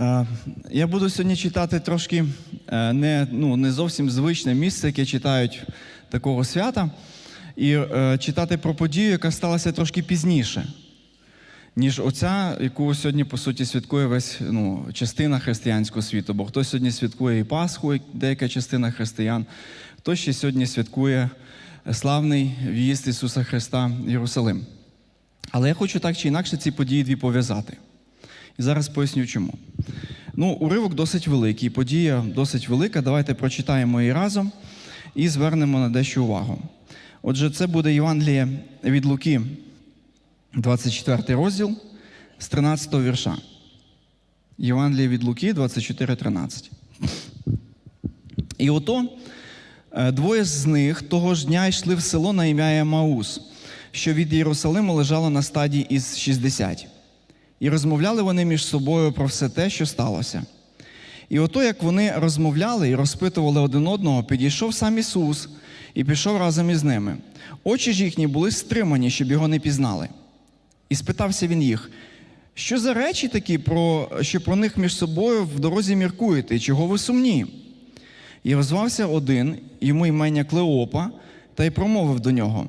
Е, Я буду сьогодні читати трошки е, не, ну, не зовсім звичне місце, яке читають такого свята, і е, читати про подію, яка сталася трошки пізніше, ніж оця, яку сьогодні, по суті, святкує весь ну, частина християнського світу. Бо хтось сьогодні святкує і Пасху, як деяка частина християн, хтось ще сьогодні святкує славний в'їзд Ісуса Христа в Єрусалим. Але я хочу так чи інакше ці події дві пов'язати. І зараз поясню чому. Ну, уривок досить великий, подія досить велика. Давайте прочитаємо її разом і звернемо на дещо увагу. Отже, це буде Євангеліє від Луки, 24 розділ з 13 вірша. Євангеліє від Луки, 24-13. І ото е, двоє з них того ж дня йшли в село на ім'я Емаус, що від Єрусалиму лежало на стадії із 60. І розмовляли вони між собою про все те, що сталося. І ото, як вони розмовляли і розпитували один одного, підійшов сам Ісус і пішов разом із ними. Очі ж їхні були стримані, щоб його не пізнали. І спитався він їх, що за речі такі, про, що про них між собою в дорозі міркуєте, і чого ви сумні? І розвався один, йому імення Клеопа, та й промовив до нього.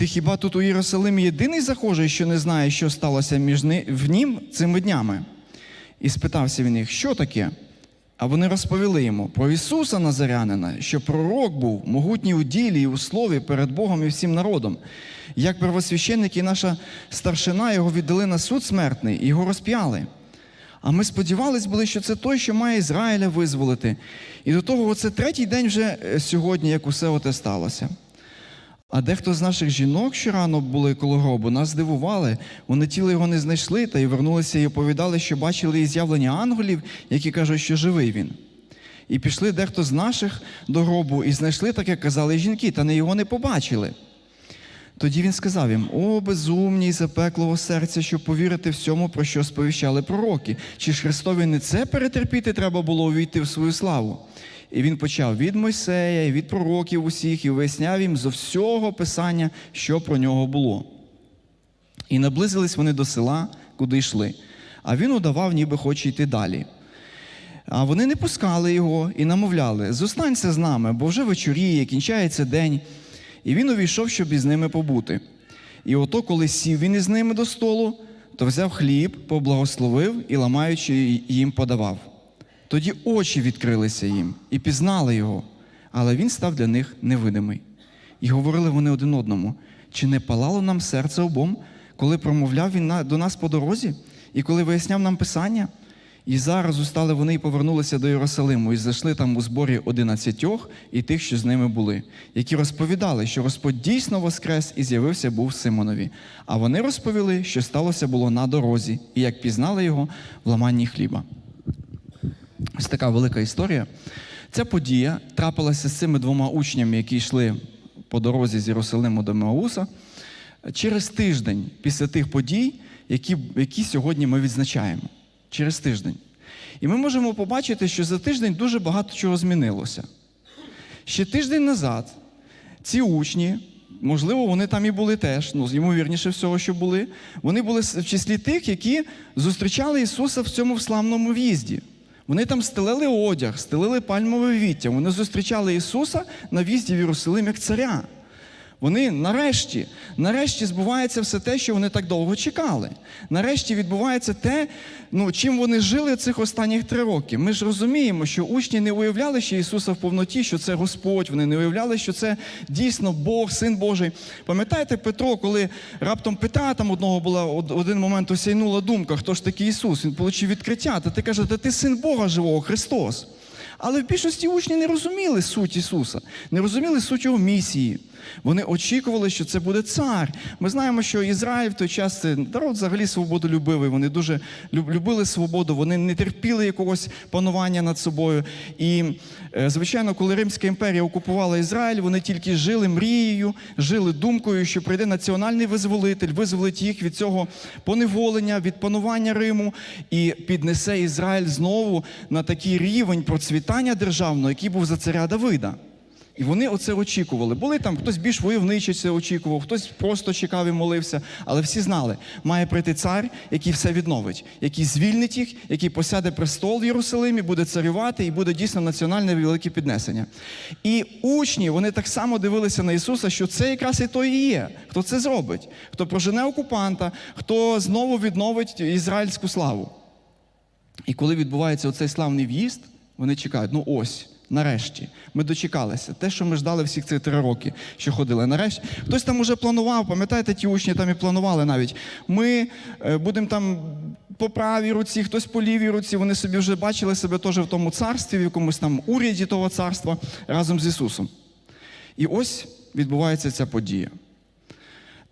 Ти хіба тут у Єрусалимі єдиний захожий, що не знає, що сталося між в нім цими днями? І спитався він їх, що таке? А вони розповіли йому про Ісуса Назарянина, що пророк був, могутній у ділі і у слові перед Богом і всім народом. Як первосвященник і наша старшина його віддали на суд смертний і його розп'яли. А ми сподівались були, що це той, що має Ізраїля визволити. І до того, оце третій день вже е, сьогодні, як усе оте сталося. А дехто з наших жінок, що рано були коло гробу, нас здивували. Вони тіло його не знайшли та й вернулися і оповідали, що бачили і з'явлення ангелів, які кажуть, що живий він. І пішли дехто з наших до гробу і знайшли, так як казали жінки, та не його не побачили. Тоді він сказав їм: О, безумні і запеклого серця, щоб повірити всьому, про що сповіщали пророки. Чи ж Христові не це перетерпіти треба було увійти в свою славу? І він почав від Мойсея, і від пророків усіх, і виясняв їм зо всього писання, що про нього було. І наблизились вони до села, куди йшли. А він удавав, ніби хоче йти далі. А вони не пускали його і намовляли: зостанься з нами, бо вже вечоріє, кінчається день. І він увійшов, щоб із ними побути. І ото, коли сів він із ними до столу, то взяв хліб, поблагословив і, ламаючи, їм подавав. Тоді очі відкрилися їм і пізнали його, але він став для них невидимий. І говорили вони один одному: чи не палало нам серце обом, коли промовляв він до нас по дорозі, і коли виясняв нам писання? І зараз устали вони і повернулися до Єрусалиму, і зайшли там у зборі одинадцятьох і тих, що з ними були, які розповідали, що Господь дійсно воскрес і з'явився був Симонові. А вони розповіли, що сталося було на дорозі, і як пізнали його в ламанні хліба. Ось така велика історія. Ця подія трапилася з цими двома учнями, які йшли по дорозі з Єрусалиму до Меуса, через тиждень після тих подій, які, які сьогодні ми відзначаємо. Через тиждень. І ми можемо побачити, що за тиждень дуже багато чого змінилося. Ще тиждень назад ці учні, можливо, вони там і були теж, ну, ймовірніше всього, що були, вони були в числі тих, які зустрічали Ісуса в цьому славному в'їзді. Вони там стелили одяг, стелили пальмове віття. Вони зустрічали Ісуса на в'їзді в Єрусалим як царя. Вони нарешті, нарешті збувається все те, що вони так довго чекали. Нарешті відбувається те, ну, чим вони жили цих останніх три роки. Ми ж розуміємо, що учні не уявляли ще Ісуса в повноті, що це Господь. Вони не уявляли, що це дійсно Бог, Син Божий. Пам'ятаєте Петро, коли раптом Петра там одного була один момент осяйнула думка, хто ж такий Ісус? Він отримав відкриття. Та ти каже, та ти син Бога живого, Христос. Але в більшості учні не розуміли суть Ісуса, не розуміли суть Його місії. Вони очікували, що це буде цар. Ми знаємо, що Ізраїль в той час це народ взагалі свободолюбивий. Вони дуже любили свободу, вони не терпіли якогось панування над собою. І, е, звичайно, коли Римська імперія окупувала Ізраїль, вони тільки жили мрією, жили думкою, що прийде національний визволитель, визволить їх від цього поневолення, від панування Риму і піднесе Ізраїль знову на такий рівень процвітання державного, який був за царя Давида. І вони оце очікували. Були там хтось більш войовничий це очікував, хтось просто чекав і молився. Але всі знали, має прийти цар, який все відновить, який звільнить їх, який посяде престол в Єрусалимі, буде царювати і буде дійсно національне велике піднесення. І учні вони так само дивилися на Ісуса, що це якраз і той і є, хто це зробить, хто прожене окупанта, хто знову відновить ізраїльську славу. І коли відбувається оцей славний в'їзд, вони чекають, ну ось, нарешті, ми дочекалися. Те, що ми ждали всіх цих три роки, що ходили. Нарешті хтось там уже планував, пам'ятаєте, ті учні там і планували навіть. Ми е, будемо там по правій руці, хтось по лівій руці. Вони собі вже бачили себе теж в тому царстві, в якомусь там уряді того царства разом з Ісусом. І ось відбувається ця подія.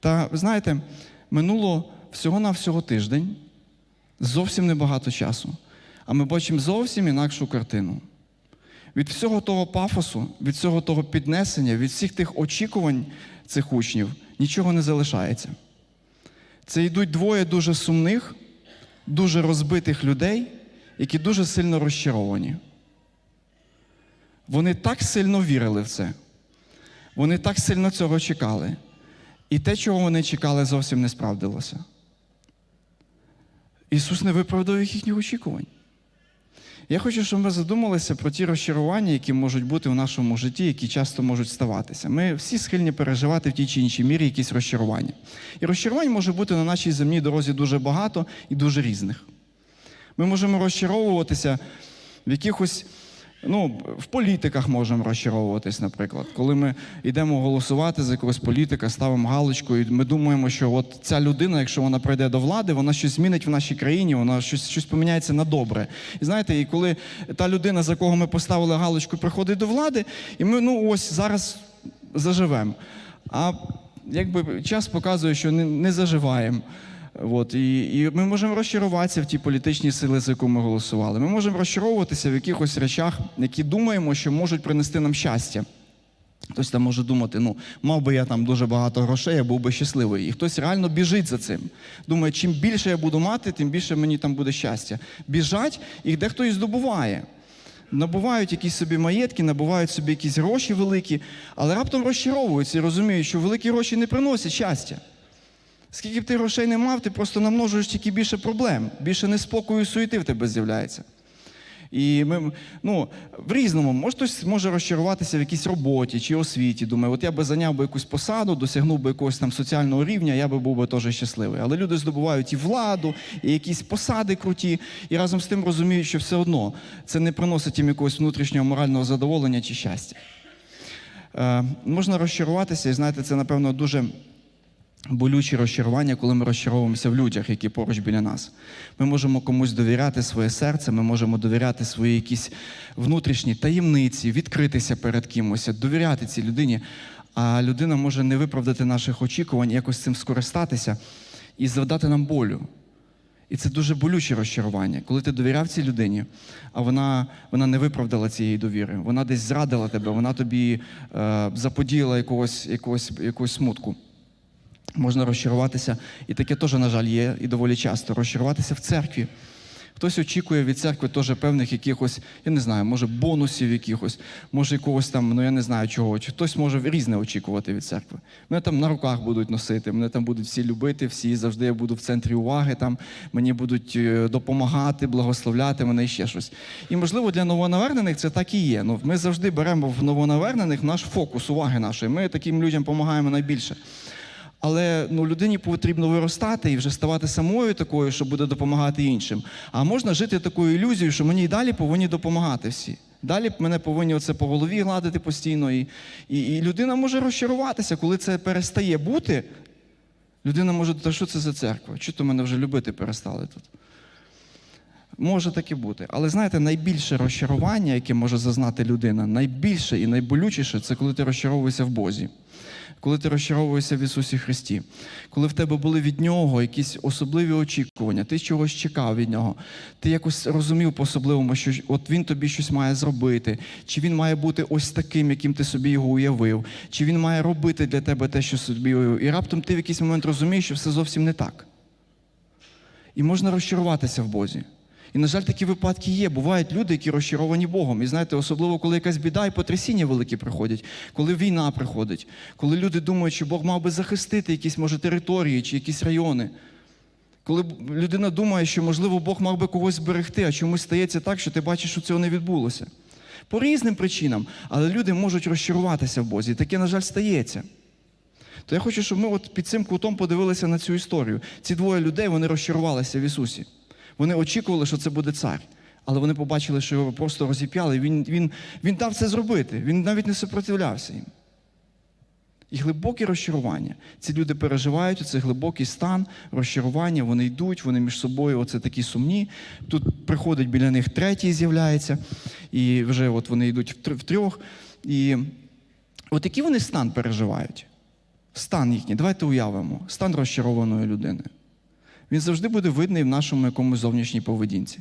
Та ви знаєте, минуло всього-навсього тиждень, зовсім небагато часу. А ми бачимо зовсім інакшу картину. Від всього того пафосу, від всього того піднесення, від всіх тих очікувань цих учнів нічого не залишається. Це йдуть двоє дуже сумних, дуже розбитих людей, які дуже сильно розчаровані. Вони так сильно вірили в це. Вони так сильно цього чекали. І те, чого вони чекали, зовсім не справдилося. Ісус не виправдав їхніх очікувань. Я хочу, щоб ми задумалися про ті розчарування, які можуть бути в нашому житті, які часто можуть ставатися. Ми всі схильні переживати в тій чи іншій мірі якісь розчарування. І розчарувань може бути на нашій земній дорозі дуже багато і дуже різних. Ми можемо розчаровуватися в якихось, ну, в політиках можемо розчаровуватись, наприклад. Коли ми йдемо голосувати за якогось політика, ставимо галочку, і ми думаємо, що от ця людина, якщо вона прийде до влади, вона щось змінить в нашій країні, вона щось, щось поміняється на добре. І знаєте, і коли та людина, за кого ми поставили галочку, приходить до влади, і ми ну ось зараз заживемо. А якби час показує, що не, не заживаємо. От, і, і ми можемо розчаруватися в ті політичні сили, за яку ми голосували. Ми можемо розчаровуватися в якихось речах, які думаємо, що можуть принести нам щастя. Хтось там може думати, ну, мав би я там дуже багато грошей, я був би щасливий. І хтось реально біжить за цим. Думає, чим більше я буду мати, тим більше мені там буде щастя. Біжать, і дехто і здобуває. Набувають якісь собі маєтки, набувають собі якісь гроші великі, але раптом розчаровуються і розуміють, що великі гроші не приносять щастя. Скільки б ти грошей не мав, ти просто намножуєш тільки більше проблем, більше неспокою і суєти в тебе з'являється. І ми, ну, в різному, може хтось може розчаруватися в якійсь роботі чи освіті. Думає, от я би зайняв би якусь посаду, досягнув би якогось там соціального рівня, я би був би теж щасливий. Але люди здобувають і владу, і якісь посади круті, і разом з тим розуміють, що все одно це не приносить їм якогось внутрішнього морального задоволення чи щастя. Е, можна розчаруватися, і знаєте, це, напевно, дуже болючі розчарування, коли ми розчаровуємося в людях, які поруч біля нас. Ми можемо комусь довіряти своє серце, ми можемо довіряти свої якісь внутрішні таємниці, відкритися перед кимось, довіряти цій людині. А людина може не виправдати наших очікувань, якось цим скористатися і завдати нам болю. І це дуже болюче розчарування, коли ти довіряв цій людині, а вона, вона не виправдала цієї довіри. Вона десь зрадила тебе, вона тобі е, заподіяла якогось, якогось, якогось смутку. Можна розчаруватися, і таке теж, на жаль, є і доволі часто розчаруватися в церкві. Хтось очікує від церкви теж певних якихось, я не знаю, може бонусів якихось, може якогось там, ну я не знаю чого. Хтось може різне очікувати від церкви. Мене там на руках будуть носити, мене там будуть всі любити, всі завжди я буду в центрі уваги, там мені будуть е, допомагати, благословляти мене і ще щось. І можливо для новонавернених це так і є. Ну, ми завжди беремо в новонавернених наш фокус уваги нашої. Ми таким людям допомагаємо найбільше. Але ну, людині потрібно виростати і вже ставати самою такою, що буде допомагати іншим. А можна жити такою ілюзією, що мені і далі повинні допомагати всі. Далі мене повинні оце по голові гладити постійно. І, і, і людина може розчаруватися, коли це перестає бути. Людина може, та що це за церква? Чи то мене вже любити перестали тут? Може таке бути. Але знаєте, найбільше розчарування, яке може зазнати людина, найбільше і найболючіше це коли ти розчаровуєшся в Бозі, коли ти розчаровуєшся в Ісусі Христі, коли в тебе були від Нього якісь особливі очікування, ти чогось чекав від Нього, ти якось розумів по-особливому, що от Він тобі щось має зробити, чи Він має бути ось таким, яким ти собі його уявив, чи Він має робити для тебе те, що собі уявив. І раптом ти в якийсь момент розумієш, що все зовсім не так. І можна розчаруватися в Бозі. І, на жаль, такі випадки є. Бувають люди, які розчаровані Богом. І знаєте, особливо, коли якась біда і потрясіння великі приходять, коли війна приходить, коли люди думають, що Бог мав би захистити якісь, може, території чи якісь райони. Коли людина думає, що, можливо, Бог мав би когось зберегти, а чомусь стається так, що ти бачиш, що цього не відбулося. По різним причинам, але люди можуть розчаруватися в Бозі. І таке, на жаль, стається. То я хочу, щоб ми от під цим кутом подивилися на цю історію. Ці двоє людей вони розчарувалися в Ісусі. Вони очікували, що це буде цар. Але вони побачили, що його просто розіп'яли. Він, він, він дав це зробити. Він навіть не супротивлявся їм. І глибоке розчарування. Ці люди переживають цей глибокий стан розчарування, вони йдуть, вони між собою оце такі сумні. Тут приходить біля них третій, з'являється, і вже от вони йдуть в трьох. І от який вони стан переживають? Стан їхній, давайте уявимо, стан розчарованої людини. Він завжди буде видний в нашому якомусь зовнішній поведінці.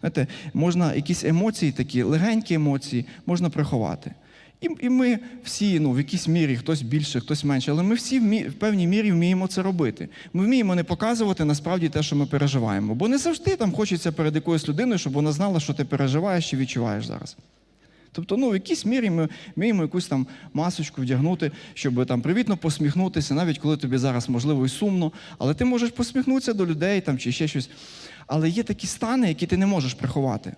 Знаєте, можна якісь емоції, такі легенькі емоції, можна приховати. І, і ми всі, ну, в якійсь мірі, хтось більше, хтось менше, але ми всі в, в певній мірі вміємо це робити. Ми вміємо не показувати насправді те, що ми переживаємо. Бо не завжди там хочеться перед якоюсь людиною, щоб вона знала, що ти переживаєш чи відчуваєш зараз. Тобто, ну, в якійсь мірі ми вміємо якусь там масочку вдягнути, щоб там привітно посміхнутися, навіть коли тобі зараз можливо і сумно, але ти можеш посміхнутися до людей там чи ще щось. Але є такі стани, які ти не можеш приховати.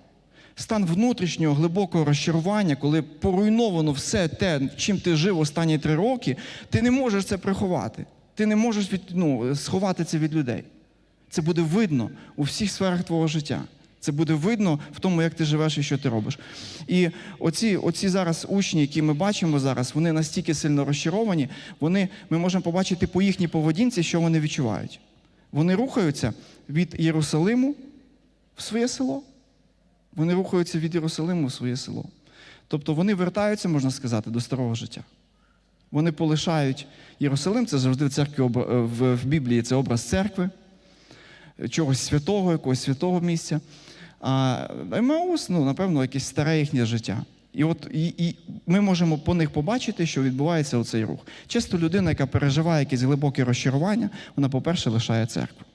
Стан внутрішнього глибокого розчарування, коли поруйновано все те, чим ти жив останні три роки, ти не можеш це приховати. Ти не можеш від, ну, сховати це від людей. Це буде видно у всіх сферах твого життя. Це буде видно в тому, як ти живеш і що ти робиш. І оці, оці зараз учні, які ми бачимо зараз, вони настільки сильно розчаровані, вони, ми можемо побачити по їхній поведінці, що вони відчувають. Вони рухаються від Єрусалиму в своє село. Вони рухаються від Єрусалиму в своє село. Тобто вони вертаються, можна сказати, до старого життя. Вони полишають Єрусалим, це завжди в церкві в Біблії це образ церкви, чогось святого, якогось святого місця. А Емаус, ну, напевно, якесь старе їхнє життя. І от і, і ми можемо по них побачити, що відбувається оцей рух. Часто людина, яка переживає якесь глибоке розчарування, вона, по-перше, лишає церкву.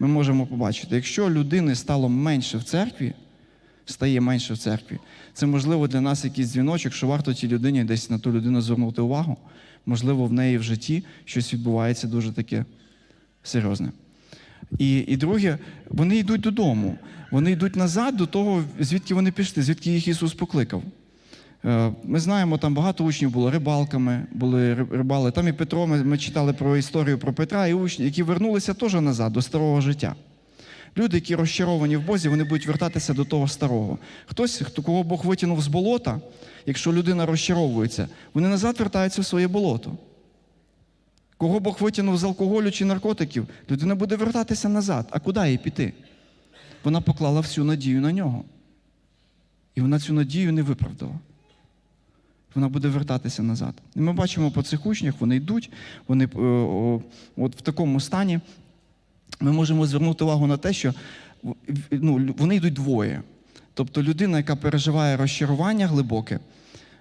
Ми можемо побачити, якщо людини стало менше в церкві, стає менше в церкві, це можливо для нас якийсь дзвіночок, що варто тій людині десь на ту людину звернути увагу. Можливо, в неї в житті щось відбувається дуже таке серйозне. І, і друге, вони йдуть додому. Вони йдуть назад до того, звідки вони пішли, звідки їх Ісус покликав. Е, Ми знаємо, там багато учнів було рибалками, були рибали. Там і Петро, ми, ми читали про історію про Петра і учні, які вернулися теж назад, до старого життя. Люди, які розчаровані в Бозі, вони будуть вертатися до того старого. Хтось, хто кого Бог витягнув з болота, якщо людина розчаровується, вони назад вертаються в своє болото. Кого Бог витягнув з алкоголю чи наркотиків, людина буде вертатися назад. А куди їй піти? Вона поклала всю надію на нього. І вона цю надію не виправдала. Вона буде вертатися назад. І ми бачимо по цих учнях, вони йдуть, вони е, о, от в такому стані. Ми можемо звернути увагу на те, що ну, вони йдуть двоє. Тобто людина, яка переживає розчарування глибоке,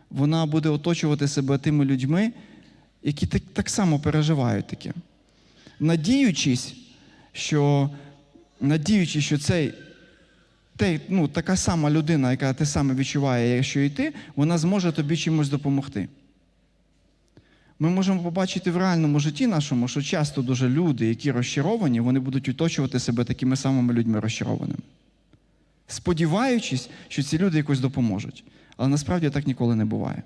вона буде оточувати себе тими людьми, які так, так само переживають таке. Надіючись, що, надіючись, що цей, те, ну, така сама людина, яка те саме відчуває, якщо і ти, вона зможе тобі чимось допомогти. Ми можемо побачити в реальному житті нашому, що часто дуже люди, які розчаровані, вони будуть оточувати себе такими самими людьми розчарованими. Сподіваючись, що ці люди якось допоможуть. Але насправді так ніколи не буває.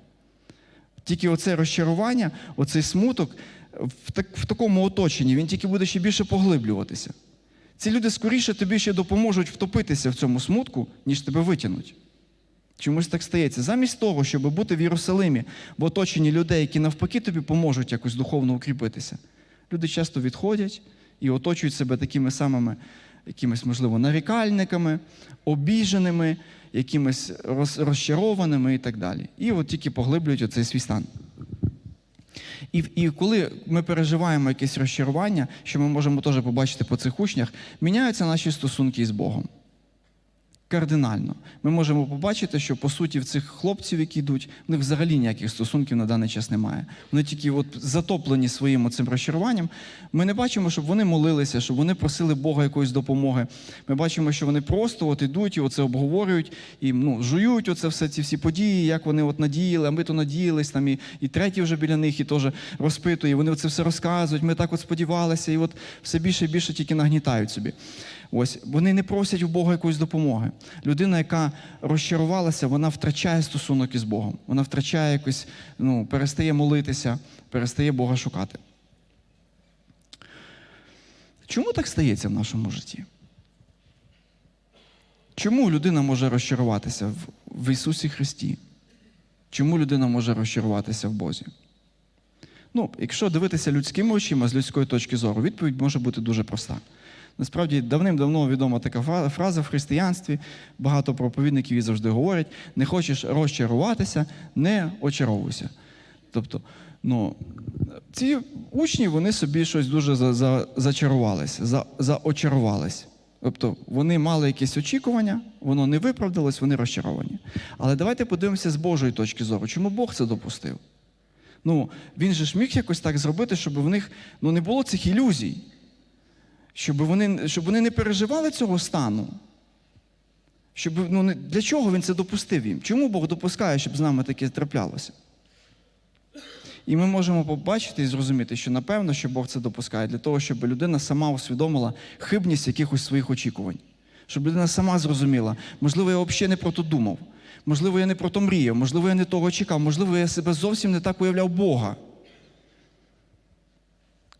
Тільки оце розчарування, оцей смуток в, так, в такому оточенні, він тільки буде ще більше поглиблюватися. Ці люди скоріше тобі ще допоможуть втопитися в цьому смутку, ніж тебе витягнуть. Чомусь так стається. Замість того, щоб бути в Єрусалимі в оточенні людей, які навпаки тобі поможуть якось духовно укріпитися, люди часто відходять і оточують себе такими самими, якимись, можливо, нарікальниками, обіженими, якимись розчарованими і так далі. І от тільки поглиблюють оцей свій стан. І, і коли ми переживаємо якесь розчарування, що ми можемо теж побачити по цих учнях, міняються наші стосунки із Богом. Кардинально. Ми можемо побачити, що по суті в цих хлопців, які йдуть, в них взагалі ніяких стосунків на даний час немає. Вони тільки от затоплені своїм цим розчаруванням. Ми не бачимо, щоб вони молилися, щоб вони просили Бога якоїсь допомоги. Ми бачимо, що вони просто от ідуть і оце обговорюють і ну, жують оце все, ці всі події, як вони от надіяли, а ми то надіялись там, і, і третій вже біля них і теж розпитує. Вони це все розказують. Ми так от сподівалися, і от все більше і більше тільки нагнітають собі. Ось вони не просять у Бога якоїсь допомоги. Людина, яка розчарувалася, вона втрачає стосунок із Богом. Вона втрачає якось, ну, перестає молитися, перестає Бога шукати. Чому так стається в нашому житті? Чому людина може розчаруватися в, Ісусі Христі? Чому людина може розчаруватися в Бозі? Ну, якщо дивитися людськими очима з людської точки зору, відповідь може бути дуже проста. Насправді давним-давно відома така фраза в християнстві, багато проповідників її завжди говорять: не хочеш розчаруватися, не очаровуйся. Тобто, ну, ці учні вони собі щось дуже за, за, зачарувалися, за, заочарувались. Тобто вони мали якісь очікування, воно не виправдалось, вони розчаровані. Але давайте подивимося з Божої точки зору, чому Бог це допустив. Ну, він же ж міг якось так зробити, щоб в них ну, не було цих ілюзій, щоб вони, щоб вони не переживали цього стану. Щоб, ну, для чого він це допустив їм? Чому Бог допускає, щоб з нами таке траплялося? І ми можемо побачити і зрозуміти, що напевно, що Бог це допускає для того, щоб людина сама усвідомила хибність якихось своїх очікувань. Щоб людина сама зрозуміла, можливо, я взагалі не про то думав, можливо, я не про то мріяв, можливо, я не того чекав, можливо, я себе зовсім не так уявляв Бога.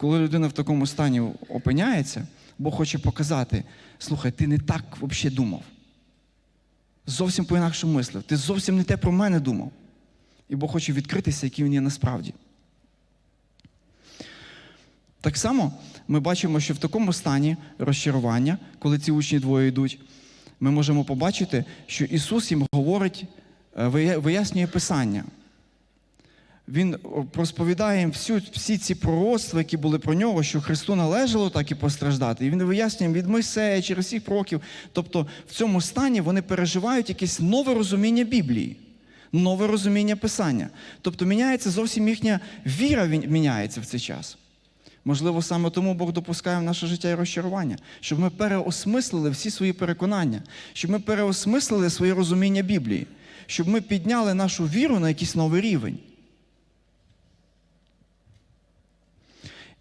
Коли людина в такому стані опиняється, Бог хоче показати: слухай, ти не так взагалі думав. Зовсім по-інакшому мислив. Ти зовсім не те про мене думав. І Бог хоче відкритися, який він є насправді. Так само ми бачимо, що в такому стані розчарування, коли ці учні двоє йдуть, ми можемо побачити, що Ісус їм говорить, е, вияснює Писання. Він розповідає їм всю, всі ці пророцтва, які були про нього, що Христу належало так і постраждати. І він вияснює від Мойсея через всіх пророків. Тобто в цьому стані вони переживають якесь нове розуміння Біблії, нове розуміння Писання. Тобто міняється зовсім їхня віра міняється в цей час. Можливо, саме тому Бог допускає в наше життя і розчарування, щоб ми переосмислили всі свої переконання, щоб ми переосмислили своє розуміння Біблії, щоб ми підняли нашу віру на якийсь новий рівень.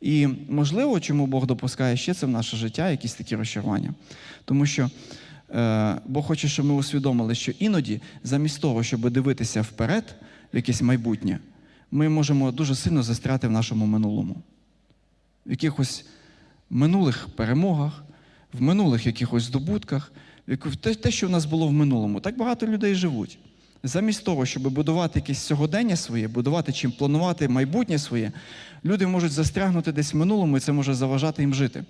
І можливо, чому Бог допускає ще це в наше життя, якісь такі розчарування. Тому що е, Бог хоче, щоб ми усвідомили, що іноді, замість того, щоб дивитися вперед, в якесь майбутнє, ми можемо дуже сильно застряти в нашому минулому, в якихось минулих перемогах, в минулих якихось здобутках, те, що в нас було в минулому. Так багато людей живуть. Замість того, щоб будувати якесь сьогодення своє, будувати чим планувати майбутнє своє, люди можуть застрягнути десь в минулому, і це може заважати їм жити.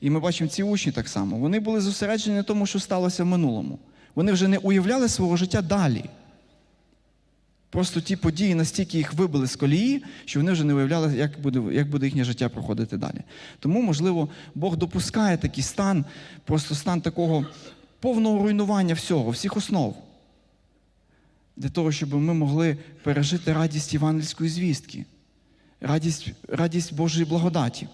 І ми бачимо ці учні так само. Вони були зосереджені на тому, що сталося в минулому. Вони вже не уявляли свого життя далі. Просто ті події настільки їх вибили з колії, що вони вже не уявляли, як буде, як буде їхнє життя проходити далі. Тому, можливо, Бог допускає такий стан, просто стан такого повного руйнування всього, всіх основ. Для того, щоб ми могли пережити радість євангельської звістки, радість, радість Божої благодаті.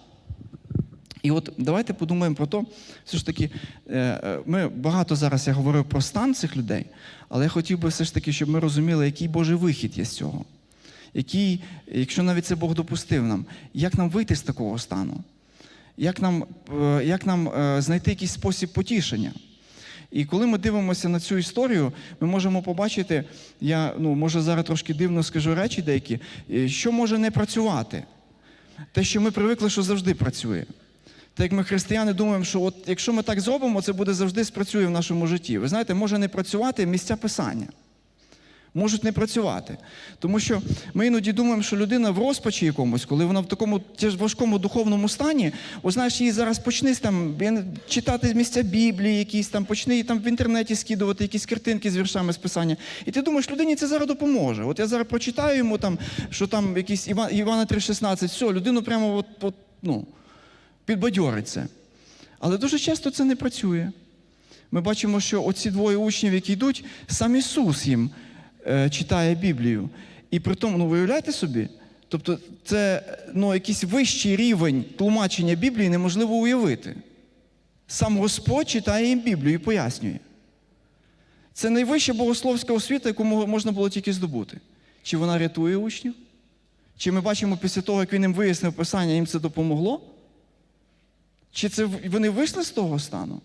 І от давайте подумаємо про те, все ж таки, е, е, ми багато зараз я говорив про стан цих людей, але я хотів би все ж таки, щоб ми розуміли, який Божий вихід є з цього. Який, якщо навіть це Бог допустив нам, як нам вийти з такого стану? Як нам, е, як нам знайти якийсь спосіб потішення? І коли ми дивимося на цю історію, ми можемо побачити, я ну, може зараз трошки дивно скажу речі деякі, е, що може не працювати. Те, що ми привикли, що завжди працює. Так як ми християни думаємо, що от якщо ми так зробимо, це буде завжди спрацює в нашому житті. Ви знаєте, може не працювати місця писання. Можуть не працювати. Тому що ми іноді думаємо, що людина в розпачі якомусь, коли вона в такому важкому духовному стані, о, знаєш, її зараз почни там читати місця Біблії, якісь там, почни їй там в інтернеті скидувати якісь картинки з віршами з писання. І ти думаєш, людині це зараз допоможе. От я зараз прочитаю йому, там, що там якийсь Іван, Івана 3,16, все, людину прямо от, от, ну, підбадьорить це. Але дуже часто це не працює. Ми бачимо, що оці двоє учнів, які йдуть, сам Ісус їм читає Біблію. І при тому, ну виявляєте собі, тобто це ну, якийсь вищий рівень тлумачення Біблії неможливо уявити. Сам Господь читає їм Біблію і пояснює. Це найвища богословська освіта, яку можна було тільки здобути. Чи вона рятує учнів? Чи ми бачимо після того, як він їм вияснив писання, їм це допомогло? Чи це вони вийшли з того стану?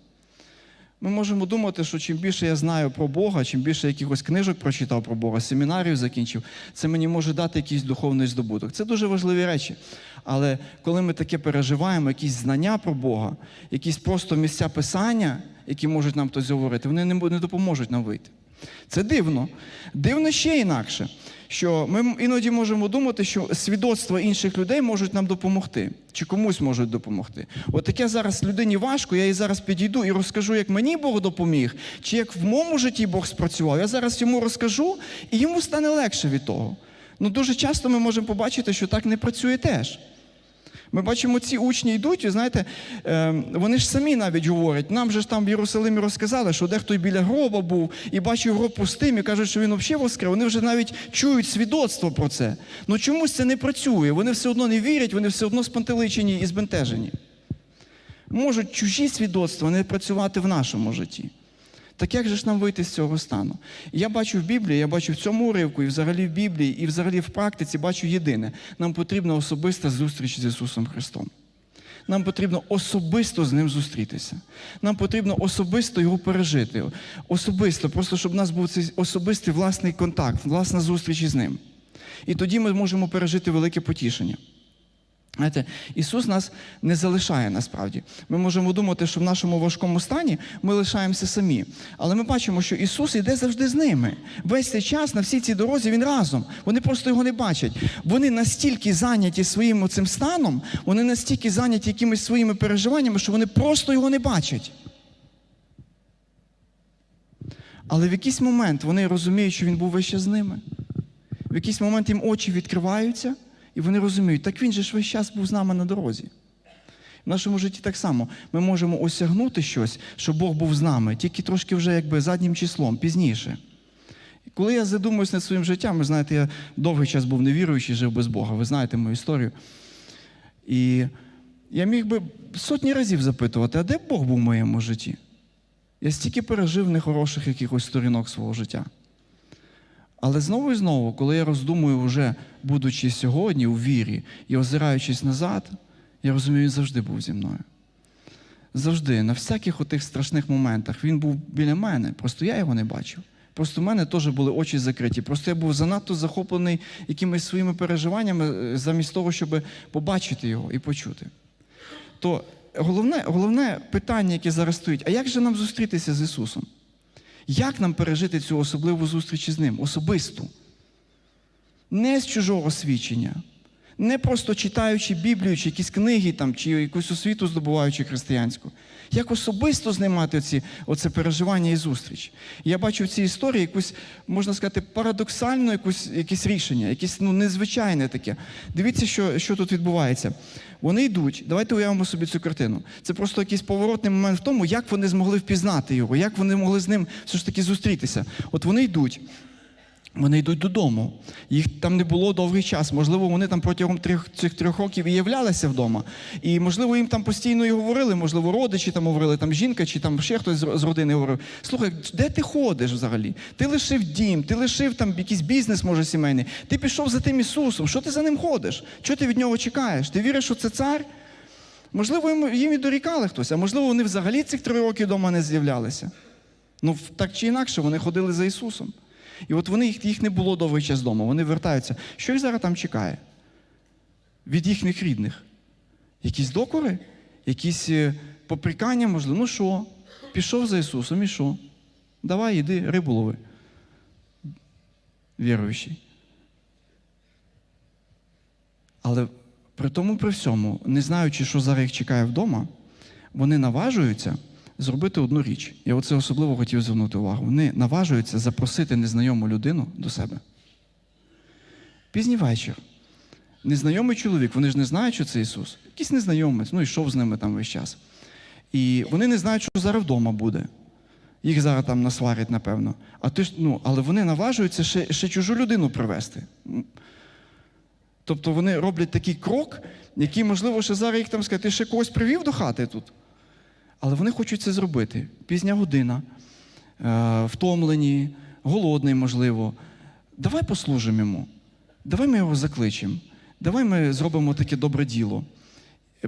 Ми можемо думати, що чим більше я знаю про Бога, чим більше якихось книжок прочитав про Бога, семінарів закінчив, це мені може дати якийсь духовний здобуток. Це дуже важливі речі. Але коли ми таке переживаємо, якісь знання про Бога, якісь просто місця писання, які можуть нам хтось говорити, вони не допоможуть нам вийти. Це дивно. Дивно ще інакше, що ми іноді можемо думати, що свідоцтва інших людей можуть нам допомогти, чи комусь можуть допомогти. От таке зараз людині важко, я їй зараз підійду і розкажу, як мені Бог допоміг, чи як в моєму житті Бог спрацював. Я зараз йому розкажу, і йому стане легше від того. Ну дуже часто ми можемо побачити, що так не працює теж. Ми бачимо, ці учні йдуть, і знаєте, е, вони ж самі навіть говорять, нам же ж там в Єрусалимі розказали, що дехто й біля гроба був і бачив гроб пустим, і кажуть, що він взагалі воскрес. Вони вже навіть чують свідоцтво про це. Ну чомусь це не працює. Вони все одно не вірять, вони все одно спантеличені і збентежені. Можуть чужі свідоцтва не працювати в нашому житті. Так як же ж нам вийти з цього стану? Я бачу в Біблії, я бачу в цьому уривку, і взагалі в Біблії, і взагалі в практиці бачу єдине. Нам потрібна особиста зустріч з Ісусом Христом. Нам потрібно особисто з ним зустрітися. Нам потрібно особисто його пережити. Особисто, просто щоб у нас був цей особистий власний контакт, власна зустріч із ним. І тоді ми можемо пережити велике потішення. Знаєте, Ісус нас не залишає насправді. Ми можемо думати, що в нашому важкому стані ми лишаємося самі. Але ми бачимо, що Ісус йде завжди з ними. Весь цей час на всій цій дорозі Він разом. Вони просто його не бачать. Вони настільки зайняті своїм цим станом, вони настільки зайняті якимись своїми переживаннями, що вони просто його не бачать. Але в якийсь момент вони розуміють, що він був вище з ними. В якийсь момент їм очі відкриваються, і вони розуміють, так він же ж весь час був з нами на дорозі. В нашому житті так само ми можемо осягнути щось, що Бог був з нами, тільки трошки вже якби заднім числом, пізніше. Коли я задумуюсь над своїм життям, ви знаєте, я довгий час був невіруючий, жив без Бога. Ви знаєте мою історію. І я міг би сотні разів запитувати, а де Бог був в моєму житті? Я стільки пережив нехороших якихось сторінок свого життя. Але знову і знову, коли я роздумую, вже будучи сьогодні у вірі і озираючись назад, я розумію, він завжди був зі мною. Завжди, на всяких отих страшних моментах, він був біля мене, просто я його не бачив. Просто в мене теж були очі закриті. Просто я був занадто захоплений якимись своїми переживаннями, е, замість того, щоб побачити його і почути. То головне, головне питання, яке зараз стоїть, а як же нам зустрітися з Ісусом? Як нам пережити цю особливу зустріч із ним? Особисту. Не з чужого свідчення, не просто читаючи Біблію, чи якісь книги там, чи якусь освіту здобуваючи християнську. Як особисто з ним оці, оце переживання і зустріч. Я бачу в цій історії якусь, можна сказати, парадоксальну якусь, якесь рішення, якесь ну, незвичайне таке. Дивіться, що, що тут відбувається. Вони йдуть, давайте уявимо собі цю картину. Це просто якийсь поворотний момент в тому, як вони змогли впізнати його, як вони могли з ним все ж таки зустрітися. От вони йдуть. Вони йдуть додому. Їх там не було довгий час. Можливо, вони там протягом трьох, цих трьох років і являлися вдома. І, можливо, їм там постійно і говорили, можливо, родичі там говорили, там жінка чи там ще хтось з родини говорив. Слухай, де ти ходиш взагалі? Ти лишив дім, ти лишив там якийсь бізнес, може, сімейний. Ти пішов за тим Ісусом. Що ти за ним ходиш? Що ти від нього чекаєш? Ти віриш, що це цар? Можливо, їм і дорікали хтось, а можливо, вони взагалі цих три роки вдома не з'являлися. Ну, так чи інакше, вони ходили за Ісусом. І от вони їх, їх не було довгий час вдома, вони вертаються. Що їх зараз там чекає? Від їхніх рідних? Якісь докори? Якісь е, поприкання, можливо. Ну що? Пішов за Ісусом і що? Давай, іди, рибу лови. Віруючий. Але при тому, при всьому, не знаючи, що зараз їх чекає вдома, вони наважуються зробити одну річ. Я оце особливо хотів звернути увагу. Вони наважуються запросити незнайому людину до себе. Пізній вечір. Незнайомий чоловік, вони ж не знають, що це Ісус. Якийсь незнайомець, ну йшов з ними там весь час. І вони не знають, що зараз вдома буде. Їх зараз там насварять, напевно. А ти ж, ну, але вони наважуються ще, ще чужу людину привезти. Тобто вони роблять такий крок, який, можливо, ще зараз їх там сказати, ти ще когось привів до хати тут. Але вони хочуть це зробити. Пізня година, е, втомлені, голодний, можливо. Давай послужимо йому. Давай ми його закличемо. Давай ми зробимо таке добре діло.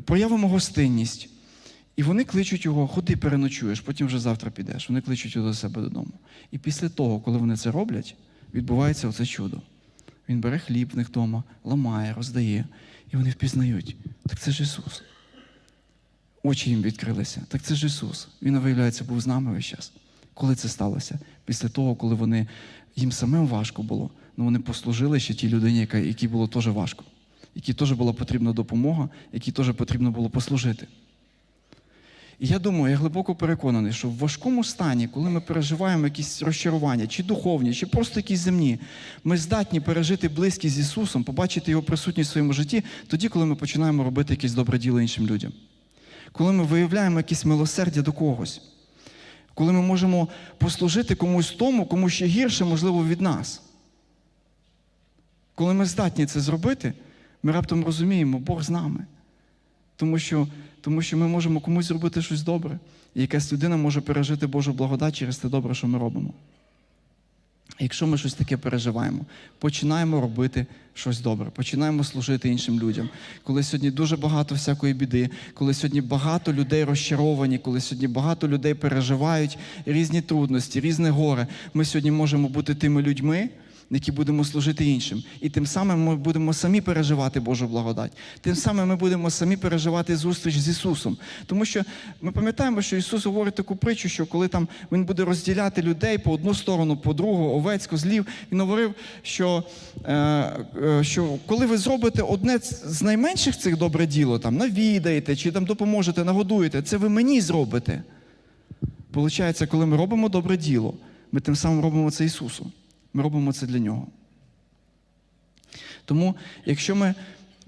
Проявимо гостинність. І вони кличуть його, ходи переночуєш, потім вже завтра підеш. Вони кличуть його до себе додому. І після того, коли вони це роблять, відбувається оце чудо. Він бере хліб в них вдома, ламає, роздає, і вони впізнають. Так це ж Ісус. Очі їм відкрилися. Так це ж Ісус. Він, виявляється, був з нами весь час. Коли це сталося? Після того, коли вони, їм самим важко було, але вони послужили ще тій людині, якій було теж важко, якій теж була потрібна допомога, якій теж потрібно було послужити. І я думаю, я глибоко переконаний, що в важкому стані, коли ми переживаємо якісь розчарування, чи духовні, чи просто якісь земні, ми здатні пережити близькість з Ісусом, побачити Його присутність в своєму житті, тоді, коли ми починаємо робити якесь добре діло іншим людям. Коли ми виявляємо якесь милосердя до когось, коли ми можемо послужити комусь тому, кому ще гірше, можливо, від нас. Коли ми здатні це зробити, ми раптом розуміємо, Бог з нами. Тому що, тому що ми можемо комусь зробити щось добре, і якась людина може пережити Божу благодать через те добре, що ми робимо. Якщо ми щось таке переживаємо, починаємо робити щось добре, починаємо служити іншим людям. Коли сьогодні дуже багато всякої біди, коли сьогодні багато людей розчаровані, коли сьогодні багато людей переживають різні трудності, різне горе, ми сьогодні можемо бути тими людьми, які будемо служити іншим. І тим самим ми будемо самі переживати Божу благодать. Тим самим ми будемо самі переживати зустріч з Ісусом. Тому що ми пам'ятаємо, що Ісус говорить таку притчу, що коли там Він буде розділяти людей по одну сторону, по другу, овець, козлів, Він говорив, що, е, е, що коли ви зробите одне з найменших цих добре діло, там навідаєте чи там допоможете, нагодуєте, це ви мені зробите. Получається, коли ми робимо добре діло, ми тим самим робимо це Ісусу. Ми робимо це для нього. Тому, якщо ми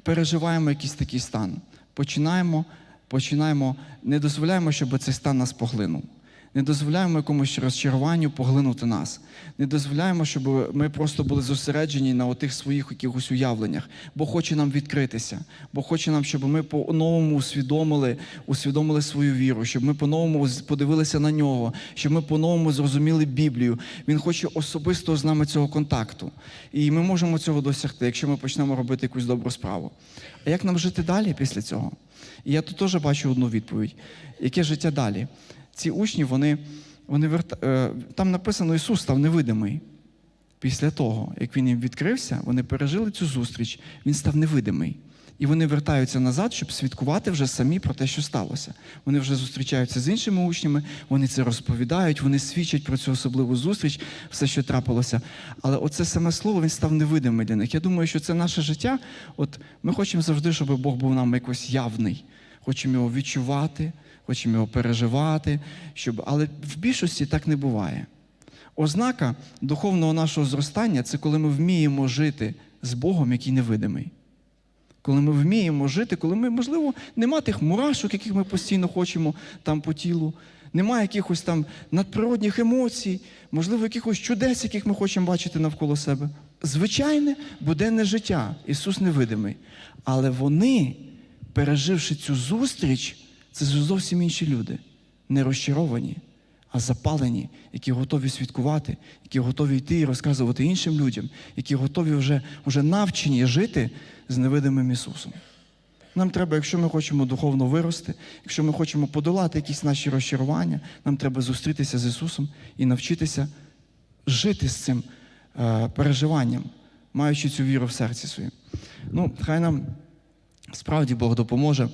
переживаємо якийсь такий стан, починаємо, починаємо, не дозволяємо, щоб цей стан нас поглинув. Не дозволяємо якомусь розчаруванню поглинути нас. Не дозволяємо, щоб ми просто були зосереджені на отих своїх якихось уявленнях, бо хоче нам відкритися, бо хоче нам, щоб ми по-новому усвідомили, усвідомили свою віру, щоб ми по-новому подивилися на нього, щоб ми по-новому зрозуміли Біблію. Він хоче особисто з нами цього контакту. І ми можемо цього досягти, якщо ми почнемо робити якусь добру справу. А як нам жити далі після цього? І я тут теж бачу одну відповідь: яке життя далі? Ці учні, вони, вони верта... е, там написано, Ісус став невидимий. Після того, як Він їм відкрився, вони пережили цю зустріч, Він став невидимий. І вони вертаються назад, щоб свідкувати вже самі про те, що сталося. Вони вже зустрічаються з іншими учнями, вони це розповідають, вони свідчать про цю особливу зустріч, все, що трапилося. Але оце саме слово він став невидимий для них. Я думаю, що це наше життя. От ми хочемо завжди, щоб Бог був нам якось явний. Хочемо його відчувати, хочемо його переживати, щоб... але в більшості так не буває. Ознака духовного нашого зростання це коли ми вміємо жити з Богом, який невидимий. Коли ми вміємо жити, коли ми, можливо, нема тих мурашок, яких ми постійно хочемо там по тілу, немає якихось там надприродних емоцій, можливо, якихось чудес, яких ми хочемо бачити навколо себе. Звичайне буденне життя, Ісус невидимий. Але вони, переживши цю зустріч, це зовсім інші люди, не розчаровані, а запалені, які готові свідкувати, які готові йти і розказувати іншим людям, які готові вже, вже навчені жити з невидимим Ісусом. Нам треба, якщо ми хочемо духовно вирости, якщо ми хочемо подолати якісь наші розчарування, нам треба зустрітися з Ісусом і навчитися жити з цим е, переживанням, маючи цю віру в серці своїм. Ну, хай нам справді Бог допоможе.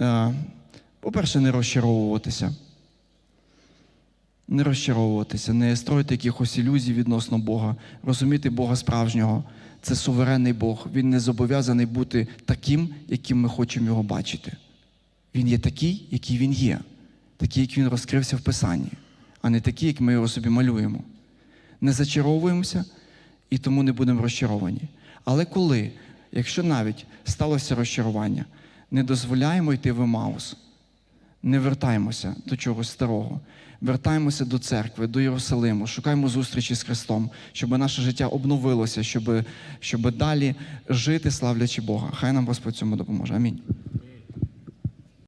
Е, по-перше, не розчаровуватися. Не розчаровуватися, не строїти якихось ілюзій відносно Бога, розуміти Бога справжнього. Це суверенний Бог. Він не зобов'язаний бути таким, яким ми хочемо його бачити. Він є такий, який він є, такий, як він розкрився в Писанні, а не такий, як ми його собі малюємо. Не зачаровуємося і тому не будемо розчаровані. Але коли, якщо навіть сталося розчарування, не дозволяємо йти в Емаус, не вертаємося до чогось старого. Вертаємося до церкви, до Єрусалиму, шукаємо зустрічі з Христом, щоб наше життя обновилося, щоб, щоб далі жити, славлячи Бога. Хай нам Господь цьому допоможе. Амінь.